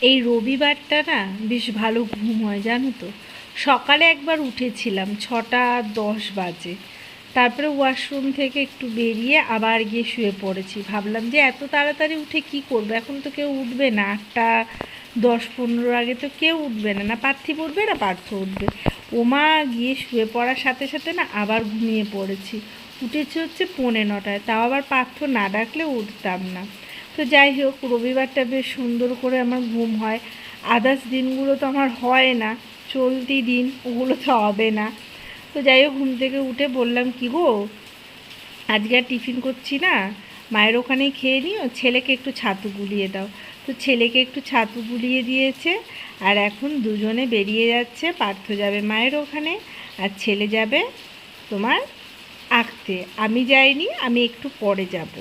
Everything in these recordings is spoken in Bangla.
এই রবিবারটা না বেশ ভালো ঘুম হয়, জানো তো। সকালে একবার উঠেছিলাম, ছটা দশ বাজে। তারপরে ওয়াশরুম থেকে একটু বেরিয়ে আবার গিয়ে শুয়ে পড়েছি। ভাবলাম যে এত তাড়াতাড়ি উঠে কি করব? এখন তো কেউ উঠবে না, আটটা দশ পনেরো আগে তো কেউ উঠবে না। না পার্থিব উঠবে, না পার্থ উঠবে? ওমা গিয়ে শুয়ে পড়ার সাথে সাথে না আবার ঘুমিয়ে পড়েছি। উঠেছি হচ্ছে পৌনে নটায়, তাও আবার পার্থ না ডাকলে উঠতাম না। তো যাই হোক, রবিবারটা বেশ সুন্দর করে আমার ঘুম হয়। আদার্স দিনগুলো তো আমার হয় না, চলতি দিন ওগুলো তো হবে না। তো যাই হোক, ঘুম থেকে উঠে বললাম, কি গো? আজকে আর টিফিন করছি না। মায়ের ওখানেই খেয়ে নিও, ছেলেকে একটু ছাতু গুলিয়ে দাও। তো ছেলেকে একটু ছাতু গুলিয়ে দিয়েছে, আর এখন দুজনে বেরিয়ে যাচ্ছে, পার্থ যাবে মায়ের ওখানে, আর ছেলে যাবে তোমার আঁকতে। আমি যাইনি, আমি একটু পরে যাব।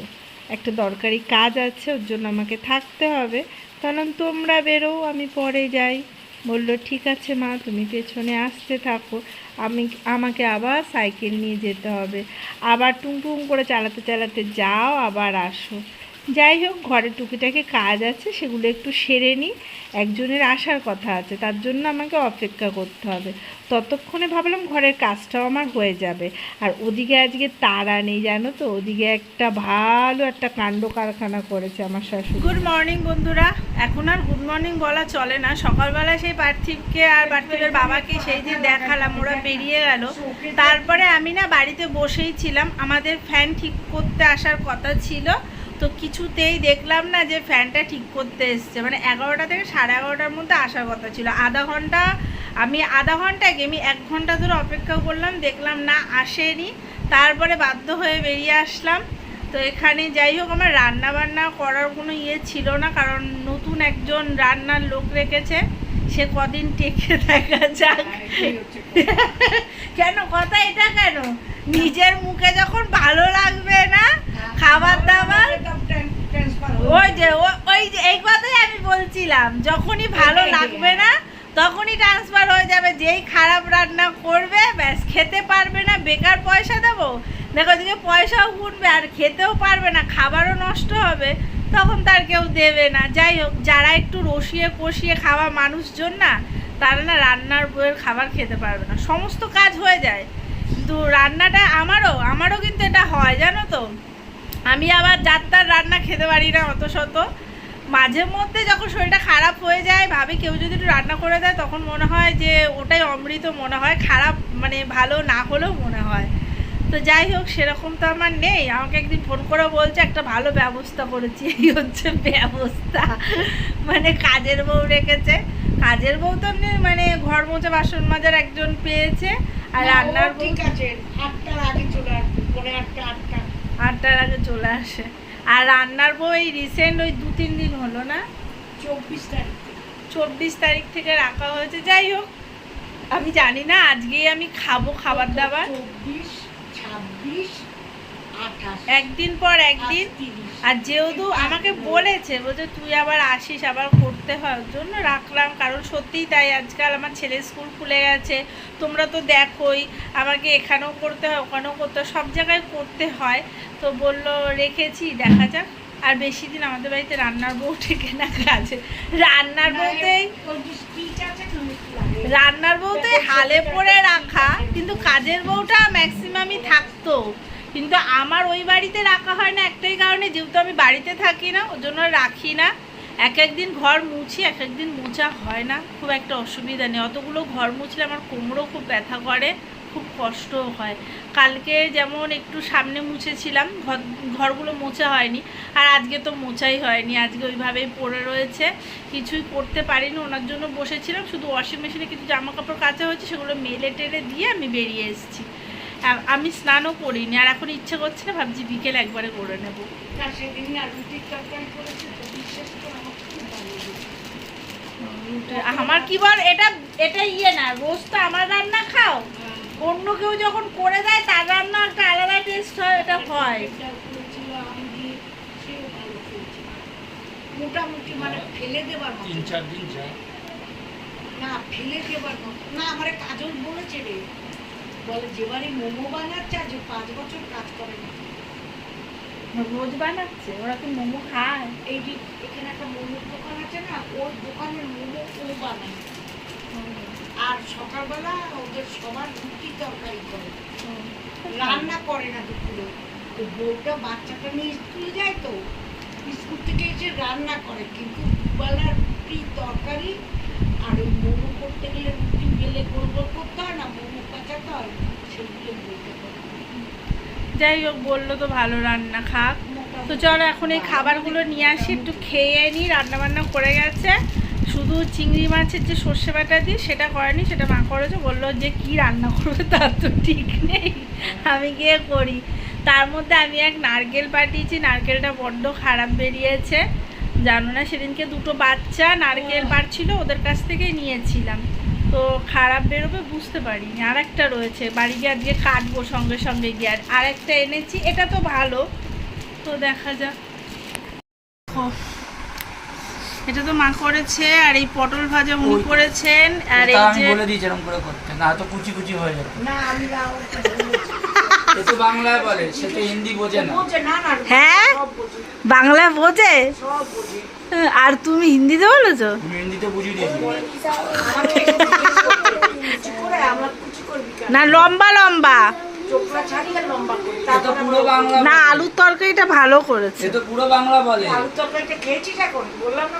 একটা দরকারি কাজ আছে, ওর জন্য আমাকে থাকতে হবে। তখন তোমরা বেরো, আমি পরে যাই। বলল, ঠিক আছে মা, তুমি পেছনে আসতে থাকো। আমি, আমাকে আবার সাইকেল নিয়ে যেতে হবে। আবার টুং টুং করে চালাতে চালাতে যাও, আবার আসো। যাই হোক, ঘরে টুকিটাকি কাজ আছে, সেগুলো একটু সেরে নিই। একজনের আসার কথা আছে, তার জন্য আমাকে অপেক্ষা করতে হবে। ততক্ষণে ভাবলাম ঘরের কাজটাও আমার হয়ে যাবে। আর ওদিকে আজকে তারা নেই, জানো তো? ওদিকে একটা ভালো একটা কাণ্ড কারখানা করেছে আমার শাশুড়ি। গুড মর্নিং বন্ধুরা। এখন আর গুড মর্নিং বলা চলে না। সকালবেলা সেই পার্থিবকে আর পার্থিবের বাবাকে সেই দিন দেখালাম, ওরা বেরিয়ে গেল। তারপরে আমি না বাড়িতে বসেই ছিলাম। আমাদের ফ্যান ঠিক করতে আসার কথা ছিল। তো কিছুতেই দেখলাম না যে ফ্যানটা ঠিক করতে এসছে। মানে এগারোটা থেকে সাড়ে এগারোটার মধ্যে আসার কথা ছিল। আধা ঘণ্টা আমি আধা ঘণ্টা আমি এক ঘণ্টা ধরে অপেক্ষা করলাম দেখলাম না আসেনি। তারপরে বাধ্য হয়ে বেরিয়ে আসলাম। তো এখানে যাই হোক আমার রান্না বান্না করার কোনো ইয়ে ছিল না কারণ নতুন একজন রান্নার লোক রেখেছে। সে কদিন টেকে দেখা যাক। কেন? কথা এটা কেন? নিজের মুখে যখন ভালো লাগবে না খাবার দাবার ওই যে ওই যে এই কথাই আমি বলছিলাম যখনই ভালো লাগবে না তখনই ট্রান্সফার হয়ে যাবে যেই খারাপ রান্না করবে ব্যাস খেতে পারবে না বেকার পয়সা দেবো দেখো ওদিকে পয়সাও গুনবে আর খেতেও পারবে না খাবারও নষ্ট হবে তখন তার কেউ দেবে না। যাই হোক যারা একটু রসিয়ে কষিয়ে খাওয়া মানুষজন না তারা না রান্নার বইয়ের খাবার খেতে পারবে না সমস্ত কাজ হয়ে যায়। কিন্তু রান্নাটা আমারও আমারও কিন্তু এটা হয়, জানো তো? আমি আবার যাত্রার রান্না খেতে পারি না অত শত। মাঝে মধ্যে যখন শরীরটা খারাপ হয়ে যায়, ভাবি কেউ যদি একটু রান্না করে দেয়, তখন মনে হয় যে ওটাই অমৃত মনে হয়, খারাপ মানে ভালো না হলেও মনে হয়। তো যাই হোক, সেরকম তো আমার নেই। আমাকে একদিন ফোন করে বলছে, একটা ভালো ব্যবস্থা করেছি। এই হচ্ছে ব্যবস্থা। মানে কাজের বউ রেখেছে। কাজের বউ তো মানে ঘর মোছা, বাসন মাজার একজন পেয়েছে। আর রান্নার ঠিক আছে আটটার আগে চলে আসবে পরে আটটা আটটা। আটটার আগে চলে আসে। আর রান্নার বউ এই রিসেন্ট ওই দু তিন দিন হলো না? চব্বিশ তারিখ চব্বিশ তারিখ থেকে রাখা হয়েছে। যাই হোক আমি জানি না আজকেই আমি খাব খাবার দাবার। চব্বিশ ছাব্বিশ একদিন পর একদিন। আর যেহেতু আমাকে বলেছে, বলছে তুই আবার আসিস, আবার করতে হয় জন্য রাখলাম। কারণ সত্যিই তাই, আজকাল আমার ছেলের স্কুল খুলে গেছে। তোমরা তো দেখোই, আমাকে এখানেও করতে হয়, ওখানেও করতে হয়, সব জায়গায় করতে হয়। তো বলল, রেখেছি, দেখা যাক। আর বেশি দিন আমাদের বাড়িতে রান্নার বউ থেকে না কাজে। রান্নার বউতেই আছে। রান্নার বউতে হালে পরে রাখা, কিন্তু কাজের বউটা ম্যাক্সিমামই থাকতো। কিন্তু আমার ওই বাড়িতে রাখা হয় না একটাই কারণে, যেহেতু আমি বাড়িতে থাকি না, ওর জন্য রাখি না। এক একদিন ঘর মুছি, এক একদিন মোছা হয় না, খুব একটা অসুবিধা নেই। অতগুলো ঘর মুছলে আমার কোমরও খুব ব্যথা করে, খুব কষ্টও হয়। কালকে যেমন একটু সামনে মুছেছিলাম, ঘর, ঘরগুলো মোছা হয়নি, আর আজকে তো মোছাই হয়নি, আজকে ওইভাবেই পড়ে রয়েছে। কিছুই করতে পারিনি, ওনার জন্য বসেছিলাম, শুধু ওয়াশিং মেশিনে কিছু জামা কাপড় কাচা হয়েছে, সেগুলো মেলে টেলে দিয়ে আমি বেরিয়ে এসেছি। আমি স্নানও করিনি আর এখন ইচ্ছে করছে না ভাবছি বিকেল একবারে করে নেব। আমার কি বল এটা এটা ইয়ে না রোজ তো আমার রান্না খাও। হ্যাঁ। অন্য কেউ যখন করে দেয় তার রান্না একটা আলাদা টেস্ট হয় এটা হয়। মোটামুটি মানে ফেলে দেবার তিন চার দিন যায় না ফেলে দেবার মতো। না আমার কাজল বলেছে রে বলে যেবারে মোমো বানাচ্ছে আজ পাঁচ বছর কাজ করে না। রোজ বানাচ্ছে ওরা কি মোমো খায়। এই যে এখানে একটা মোমোর দোকান আছে না ওই দোকানের মোমো ও বানায়। আর সকালবেলা ওদের সবার রুটি তরকারি করে। রান্না করে না দুপুরে। তো বউটা বাচ্চাটা নিয়ে স্কুলে যায় তো স্কুল থেকে এসে রান্না করে। কিন্তু দুবেলা রুটি তরকারি আর ওই মোমো করতে গেলে রুটি বেলে গোল গোল করতে হয় না মোমো কাঁচাতে হয় সেগুলো বলতে যাই হোক বলল তো ভালো রান্না খাক। তো চলো এখন এই খাবারগুলো নিয়ে আসি একটু খেয়ে নিই রান্না বান্না করে গেছে। শুধু চিংড়ি মাছের যে সর্ষে বাটা দিই সেটা করেনি সেটা মা করেছে। বলল যে কি রান্না করবে তার তো ঠিক নেই। আমি গিয়ে করি। তার মধ্যে আমি এক নারকেল পাঠিয়েছি নারকেলটা বড্ড খারাপ বেরিয়েছে। জানো না সেদিনকে দুটো বাচ্চা নারকেল পাড়ছিল ওদের কাছ থেকেই নিয়েছিলাম। তো খারাপ বেরোবে বুঝতে পারিনি। আর একটা রয়েছে বাড়ি গিয়ে আজকে কাটবো সঙ্গে সঙ্গে গিয়ে। আর একটা এনেছি এটা তো ভালো। তো দেখা যাক। এটা তো মা করেছে আর এই পটল ভাজা উনি করেছেন আর এই যে বলে দিয়েছিলাম করে করতে না তো কুচি কুচি হয়ে যাবে। না আমি তো বাংলায় বলে সে তো হিন্দি বোঝে না। বোঝে না না হ্যাঁ? বাংলা বোঝে? আর তুমি হিন্দিতে বলেছ? হিন্দিতে বুঝিয়ে দিয়েছি? না লম্বা লম্বা। না আলুর তরকারিটা ভালো করেছে। পুরো বাংলা বলে। আলু তরকারিটা খেয়েছিস এখন? বললাম না।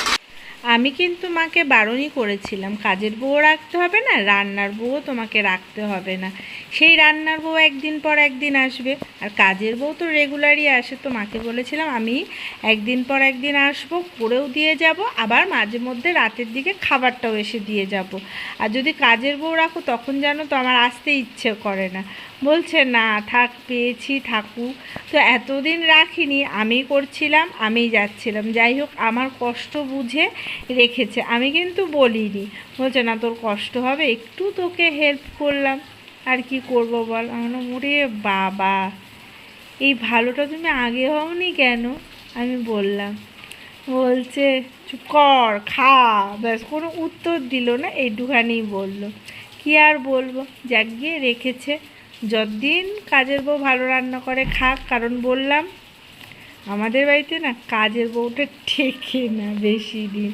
কিন্তু মাকে বারণই করেছিলাম, কাজের বউ রাখতে হবে না, রান্নার বউও তোমাকে রাখতে হবে না। সেই রান্নার বউ একদিন পর একদিন আসবে, আর কাজের বউ তো রেগুলারই আসে, তো মাকে বলেছিলাম আমি একদিন পর একদিন আসব, করেও দিয়ে যাব, আবার মাঝে মধ্যে রাতের দিকে খাবারটাও এসে দিয়ে যাব। আর যদি কাজের বউ রাখো, তখন জানো তো আমার আসতে ইচ্ছে করে না। বলছে, না, থাক, পেয়েছি থাকুক তো এতদিন রাখিনি, আমি করছিলাম, আমিই যাচ্ছিলাম। যাই হোক, আমার কষ্ট বুঝে রেখেছে। আমি কিন্তু বলিনি, বলছে, না, তোর কষ্ট হবে, একটু তোকে হেল্প করলাম। আর কি করব বল? আমার মোরে বাবা, এই ভালোটা তুমি আগে হওনি কেন? আমি বললাম, বলছে, চুপ কর, খা। ব্যাস, কোনো উত্তর দিল না এইটুখানি বলল। কি আর বলব? যাক, গিয়ে রেখেছে। যতদিন কাজের বউ ভালো রান্না করে খাক, কারণ বললাম, আমাদের বাড়িতে না কাজের বউটা ঠেকে না বেশি দিন।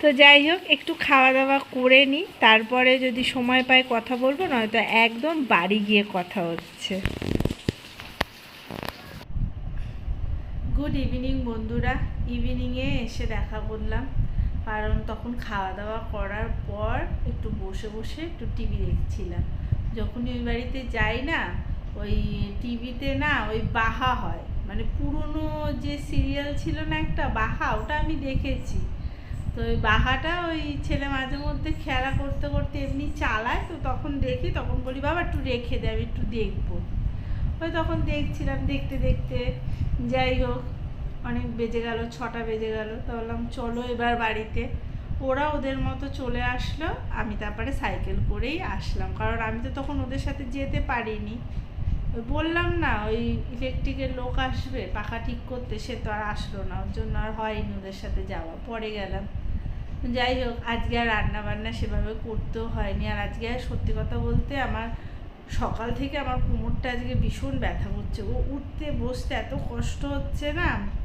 তো যাই হোক, একটু খাওয়া দাওয়া করে নিই তারপরে যদি সময় পাই কথা বলব, নয়তো একদম বাড়ি গিয়ে কথা হচ্ছে। গুড ইভিনিং বন্ধুরা। ইভিনিংয়ে এসে দেখা করলাম। কারণ তখন খাওয়া দাওয়া করার পর একটু বসে বসে একটু টিভি দেখছিলাম। যখনই ওই বাড়িতে যাই না, ওই টিভিতে না ওই বাহা হয়। মানে পুরনো যে সিরিয়াল ছিল না একটা বাহা, ওটা আমি দেখেছি। তো ওই বাহাটা ওই ছেলে মাঝে মধ্যে খেলা করতে করতে এমনি চালায়, তো তখন দেখি, তখন বলি, বাবা, একটু রেখে দে, আমি একটু দেখব। ওই তখন দেখছিলাম, দেখতে দেখতে। যাই হোক, অনেক বেজে গেল, ছটা বেজে গেল। তো বললাম, চলো এবার বাড়িতে। ওরা ওদের মতো চলে আসলো, আমি তারপরে সাইকেল করেই আসলাম। কারণ আমি তো তখন ওদের সাথে যেতে পারিনি। বললাম না, ওই ইলেকট্রিকের লোক আসবে, পাখা ঠিক করতে, সে তো আর আসলো না, ওর জন্য আর হয়নি ওদের সাথে যাওয়া। পরে গেলাম। যাই হোক, আজকে আর রান্না বান্না সেভাবে করতেও হয়নি। আর আজকে আর সত্যি কথা বলতে আমার সকাল থেকে আমার কোমরটা আজকে ভীষণ ব্যথা করছে। ও উঠতে, বসতে এত কষ্ট হচ্ছে না।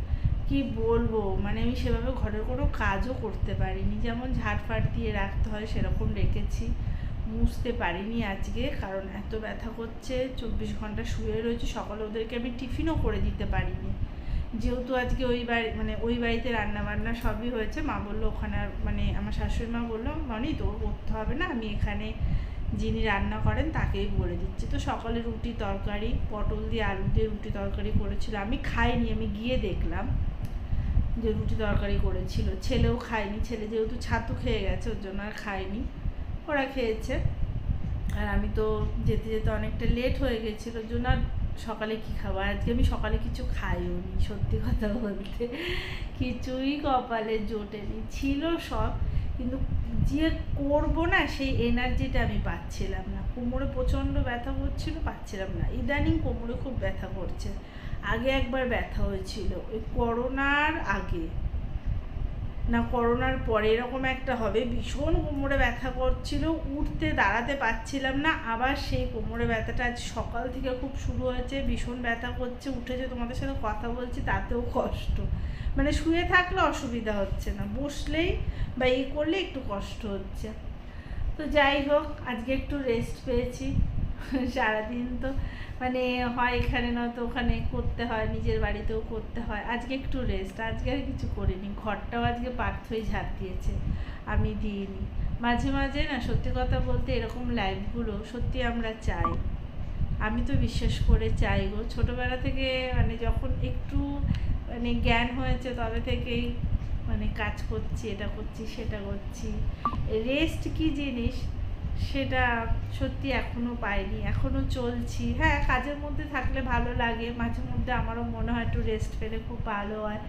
কি বলব? মানে আমি সেভাবে ঘরের কোনো কাজও করতে পারিনি। যেমন ঝাড়ফাট দিয়ে রাখতে হয় সেরকম রেখেছি। মুছতে পারিনি আজকে, কারণ এত ব্যথা করছে, চব্বিশ ঘণ্টা শুয়ে রয়েছে, সকালে ওদেরকে আমি টিফিনও করে দিতে পারিনি। যেহেতু আজকে ওই বাড়ি মানে ওই বাড়িতে রান্না বান্না সবই হয়েছে, মা বলল ওখানে মানে আমার শাশুড়ি মা বলল, মনি তোর করতে হবে না, আমি এখানে যিনি রান্না করেন তাকেই বলে দিচ্ছি। তো সকালে রুটি তরকারি, পটল দিয়ে আলু দিয়ে রুটি তরকারি করেছিল, আমি খাইনি, আমি গিয়ে দেখলাম। যে রুটি তরকারি করেছিল। ছেলেও খায়নি, ছেলে যেহেতু ছাতু খেয়ে গেছে, ওর জন্য আর খায়নি। ওরা খেয়েছে। আর আমি তো যেতে যেতে অনেকটা লেট হয়ে গেছিল। ওর জন্য আর সকালে কী খাব? আজকে আমি সকালে কিছু খাইও নি, সত্যি কথা বলতে। কিছুই কপালে জোটেনি, ছিল সব। কিন্তু যে করব না, সেই এনার্জিটা আমি পাচ্ছিলাম না। কোমরে প্রচণ্ড ব্যথা করছিল, পাচ্ছিলাম না। ইদানিং কোমরে খুব ব্যথা করছে। আগে একবার ব্যথা হয়েছিল। ওই করোনার আগে। না, করোনার পরে এরকম একটা হবে। ভীষণ কোমরে ব্যথা করছিল, উঠতে দাঁড়াতে পারছিলাম না। আবার সেই কোমরে ব্যথাটা আজ সকাল থেকে খুব শুরু হয়েছে, ভীষণ ব্যথা করছে, উঠেছে, তোমাদের সাথে কথা বলছি, তাতেও কষ্ট। মানে শুয়ে থাকলে অসুবিধা হচ্ছে না, বসলেই বা ই করলে একটু কষ্ট হচ্ছে। তো যাই হোক, আজকে একটু রেস্ট পেয়েছি। সারাদিন তো মানে হয় এখানে নয়তো ওখানে করতে হয়, নিজের বাড়িতেও করতে হয়। আজকে একটু রেস্ট আজকে আর কিছু করিনি। ঘরটাও আজকে পার্থই ঝাড় দিয়েছে, আমি দিইনি। মাঝে মাঝে না সত্যি কথা বলতে এরকম লাইভগুলো সত্যি আমরা চাই। আমি তো বিশ্বাস করে চাই গো। ছোটোবেলা থেকে মানে যখন একটু মানে জ্ঞান হয়েছে, তবে থেকেই মানে কাজ করছি, এটা করছি, সেটা করছি। রেস্ট কি জিনিস? সেটা সত্যি এখনও পাইনি এখনও চলছি। হ্যাঁ কাজের মধ্যে থাকলে ভালো লাগে, মাঝে মধ্যে আমারও মনে হয় একটু রেস্ট পেলে খুব ভালো হয়।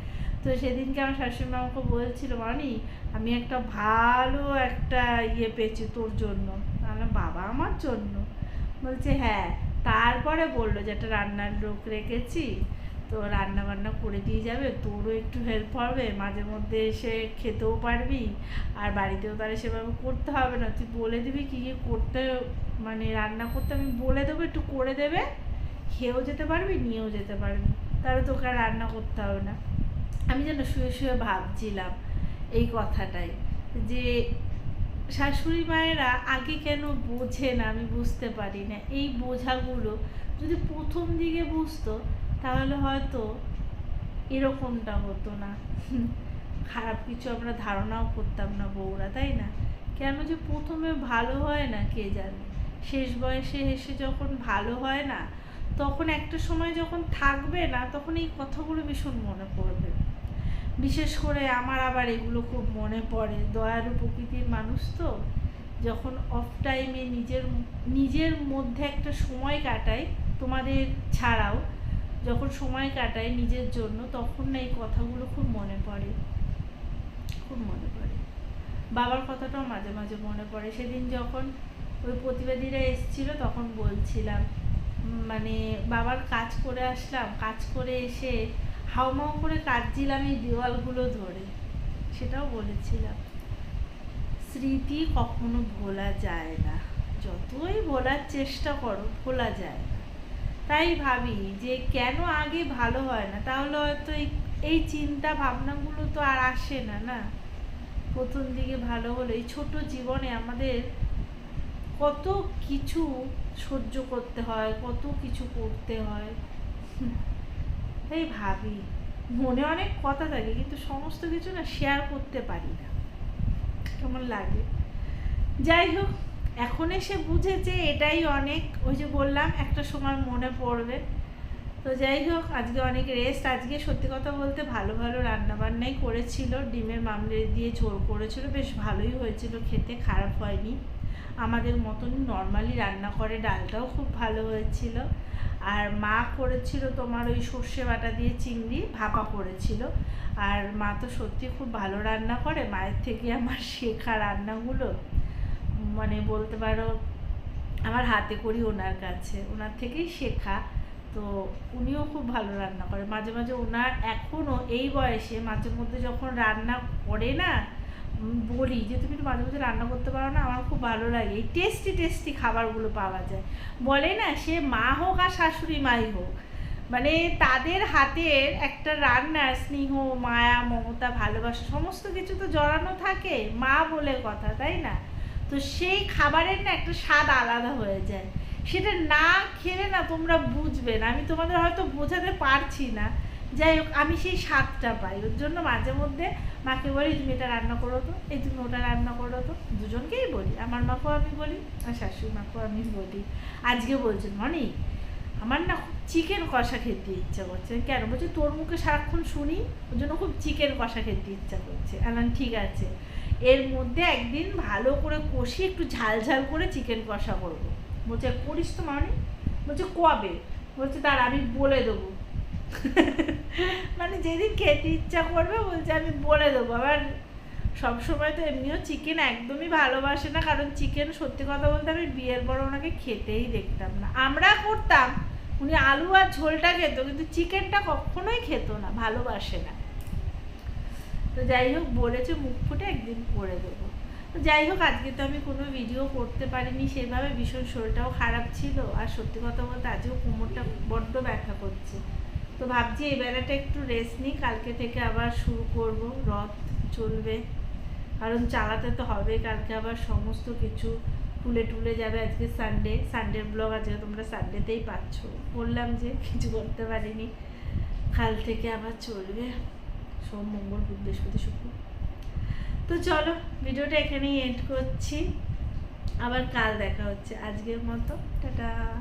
তো সেদিনকে আমার শাশুড়ি মা আমাকে বলছিল, মানি, আমি একটা ভালো একটা ইয়ে পেয়েছি তোর জন্য। আমি বাবা আমার জন্য? বলছে হ্যাঁ। তারপরে বলল যে, একটা রান্নার লোক রেখেছি। তো রান্না বান্না করে দিয়ে যাবে। তোরও একটু হেল্প হবে। মাঝে মধ্যে এসে খেতেও পারবি। আর বাড়িতেও তাহলে সেভাবে করতে হবে না। তুই বলে দিবি কী কী করতে মানে রান্না করতে, আমি বলে দেবো। একটু করে দেবে। খেয়েও যেতে পারবি, নিয়েও যেতে পারবি। তাহলে তোকে আর রান্না করতে হবে না। আমি যেন শুয়ে শুয়ে ভাবছিলাম এই কথাটাই যে শাশুড়ি মায়েরা আগে কেন বোঝে না আমি বুঝতে পারি না। এই বোঝাগুলো যদি প্রথম দিকে বুঝতো তাহলে হয়তো এরকমটা হতো না। খারাপ কিছু আমরা ধারণাও করতাম না বউরা, তাই না? কেন যে প্রথমে ভালো হয় না, কে জানে? শেষ বয়সে এসে যখন ভালো হয় না, তখন একটা সময় যখন থাকবে না, তখন এই কথাগুলো ভীষণ মনে পড়বে। বিশেষ করে আমার আবার এগুলো খুব মনে পড়ে। দয়ালু প্রকৃতির মানুষ তো, যখন অফ টাইমে নিজের নিজের মধ্যে একটা সময় কাটাই তোমাদের ছাড়াও। যখন সময় কাটাই নিজের জন্য, তখন না এই কথাগুলো খুব মনে পড়ে। খুব মনে পড়ে। বাবার কথাটাও মাঝে মাঝে মনে পড়ে। সেদিন যখন ওই প্রতিবাদীরা এসেছিল, তখন বলছিলাম মানে বাবার কাজ করে আসলাম। কাজ করে এসে হাউমাউ করে কাঁদছিলাম এই দেওয়ালগুলো ধরে। সেটাও বলেছিলাম। স্মৃতি কখনো ভোলা যায় না। যতই ভোলার চেষ্টা করো, ভোলা যায় তাই ভাবি যে কেন আগে ভালো হয় না? তাহলে হয়তো এই চিন্তা ভাবনাগুলো তো আর আসে না না? প্রথম দিকে ভালো হলো। এই ছোট জীবনে আমাদের কত কিছু সহ্য করতে হয়, কত কিছু করতে হয়। তাই ভাবি, মনে অনেক কথা থাকে, কিন্তু সমস্ত কিছু না শেয়ার করতে পারি না। কেমন লাগে? যাই হোক। এখন এসে বুঝেছে এটাই অনেক, ওই যে বললাম, একটা সময় মনে পড়বে। তো যাই হোক, আজকে অনেক রেস্ট আজকে সত্যি কথা বলতে ভালো ভালো রান্নাবান্নাই করেছিল। ডিমের মামলেট দিয়ে ঝোল করেছিল, বেশ ভালোই হয়েছিল খেতে, খারাপ হয়নি। আমাদের মতন নর্মালি রান্না করে, ডালটাও খুব ভালো হয়েছিল। আর মা করেছিল তোমার ওই সর্ষে বাটা দিয়ে চিংড়ি, ভাপা করেছিল। আর মা তো সত্যি খুব ভালো রান্না করে, মায়ের থেকে আমার শেখা রান্নাগুলো। মানে বলতে পারো, আমার হাতে করি ওনার কাছে। ওনার থেকেই শেখা। তো উনিও খুব ভালো রান্না করে। মাঝে মাঝে ওনার এখনও এই বয়সে মাঝে মধ্যে যখন রান্না করে না বলি যে, তুমি একটু মাঝে মাঝে রান্না করতে পারো না? আমার খুব ভালো লাগে। এই টেস্টি টেস্টি খাবারগুলো পাওয়া যায়। বলে না, সে মা হোক আর শাশুড়ি মাই হোক মানে তাদের হাতের একটা রান্নার স্নেহ, মায়া, মমতা, ভালোবাসা, সমস্ত কিছু তো জড়ানো থাকে। মা বলে কথা, তাই না? তো সেই খাবারের না একটা স্বাদ আলাদা হয়ে যায়। সেটা না খেলে না তোমরা বুঝবে না। আমি তোমাদের হয়তো বোঝাতে পারছি না। যাই হোক, আমি সেই স্বাদটা পাই। ওর জন্য মাঝে মধ্যে মাকে বলি, তুমি এটা রান্না করো তো। এই তুমি ওটা রান্না করো তো। দুজনকেই বলি। আমার মাকেও আমি বলি আর শাশুড়ি মাকেও আমি বলি। আজকে বলছেন মনি, আমার না খুব চিকেন কষা খেতে ইচ্ছা করছে। কেন? বলছে, তোর মুখে সারাক্ষণ শুনি, ওর জন্য খুব চিকেন কষা খেতে ইচ্ছা করছে। আলাম ঠিক আছে। এর মধ্যে একদিন ভালো করে কষিয়ে একটু ঝাল ঝাল করে চিকেন কষা করব। বলছে, করিস তো মানে? বলছে, কবে? বলছে তার আমি বলে দেবো। মানে যেদিন খেতে ইচ্ছা করবে, বলছে, আমি বলে দেবো। আবার সব সময় তো এমনিও চিকেন একদমই ভালোবাসে না, কারণ চিকেন সত্যি কথা বলতে আমি বিয়ের পর ওনাকে খেতেই দেখতাম না। আমরা করতাম, উনি আলু আর ঝোলটা খেত, কিন্তু চিকেনটা কখনোই খেত না, ভালোবাসে না। তো যাই হোক, বলেছে মুখ ফুটে, একদিন করে দেবো। তো যাই হোক, আজকে তো আমি কোনো ভিডিও করতে পারিনি, সেভাবে ভীষণ শরীরটাও খারাপ ছিল। আর সত্যি কথা বলতে আজকেও কোমরটা বড্ড ব্যথা করছে। তো ভাবছি এই বেলাটা একটু রেস্ট নিই, কালকে থেকে আবার শুরু করব। রথ চলবে, কারণ চালাতে তো হবে, কালকে আবার সমস্ত কিছু টুলে টুলে যাবে আজকে সানডে সানডের ব্লগ আজকে তোমরা সানডেতেই পাচ্ছ। বললাম যে, কিছু করতে পারিনি। কাল থেকে আবার চলবে। সোম, মঙ্গল, বুধ, বৃহস্পতি, শুক্র। তো চলো, ভিডিওটা এখানেই এন্ড করছি। আবার কাল দেখা হচ্ছে। আজকের মতো, টাটা।